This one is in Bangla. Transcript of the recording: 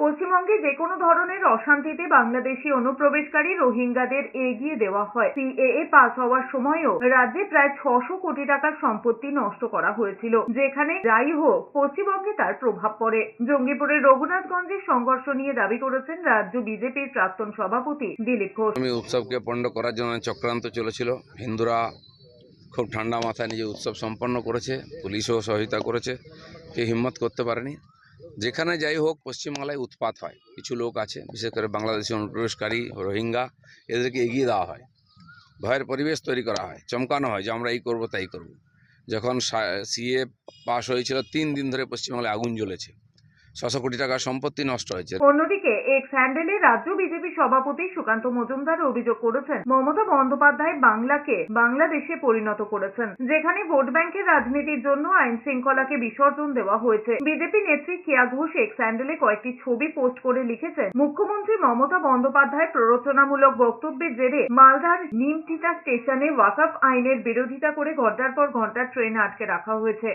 পশ্চিমবঙ্গে যে কোনো ধরনের অশান্তিতে বাংলাদেশি অনুপ্রবেশকারী রোহিঙ্গাদের এগিয়ে দেওয়া হয়। সিএএ পাস হওয়ার সময়ও রাজ্যে প্রায় ছশো কোটি টাকার সম্পত্তি নষ্ট করা হয়েছিল, যেখানে যাই হোক পশ্চিমবঙ্গে তার প্রভাব পড়ে। জঙ্গিপুরের রঘুনাথগঞ্জের সংঘর্ষ নিয়ে দাবি করেছেন রাজ্য বিজেপির প্রাক্তন সভাপতি দিলীপ ঘোষ। আমি উৎসবকে পণ্ড করার জন্য চক্রান্ত চলেছিল। হিন্দুরা খুব ঠান্ডা মাথায় নিজে উৎসব সম্পন্ন করেছে, পুলিশও সহায়তা করেছে, কেউ হিম্মত করতে পারেনি। যেখানে যাই হোক পশ্চিমবাংলায় উৎপাত হয়। কিছু লোক আছে, বিশেষ করে বাংলাদেশি অনুপ্রবেশকারী, রোহিঙ্গা, এদেরকে এগিয়ে দেওয়া হয়। ভয়ের পরিবেশ তৈরি করা হয়, চমকানো হয় যে আমরা এই করব, তাই করব। যখন সিএ পাশ হয়েছিল, তিন দিন ধরে পশ্চিমবাংলায় আগুন জ্বলেছে। ছশো কোটি টাকার সম্পত্তি নষ্ট হয়েছে। অন্যদিকে এক্স হ্যান্ডেলে রাজ্য বিজেপি সভাপতি সুকান্ত মজুমদার অভিযোগ করেছেন, মমতা বন্দ্যোপাধ্যায় বাংলাকে বাংলাদেশে পরিণত করেছেন, যেখানে ভোট ব্যাংকের রাজনীতির জন্য আইন শৃঙ্খলাকে বিসর্জন দেওয়া হয়েছে। বিজেপি নেত্রী কেয়া ঘোষ এক্স হ্যান্ডেলে কয়েকটি ছবি পোস্ট করে লিখেছেন, মুখ্যমন্ত্রী মমতা বন্দ্যোপাধ্যায় প্ররোচনামূলক বক্তব্যের জেরে মালদার নিমতিতা স্টেশনে ওয়াকফ আইনের বিরোধিতা করে ঘণ্টার পর ঘণ্টা ট্রেন আটকে রাখা হয়েছে।